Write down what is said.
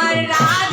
আমার রাত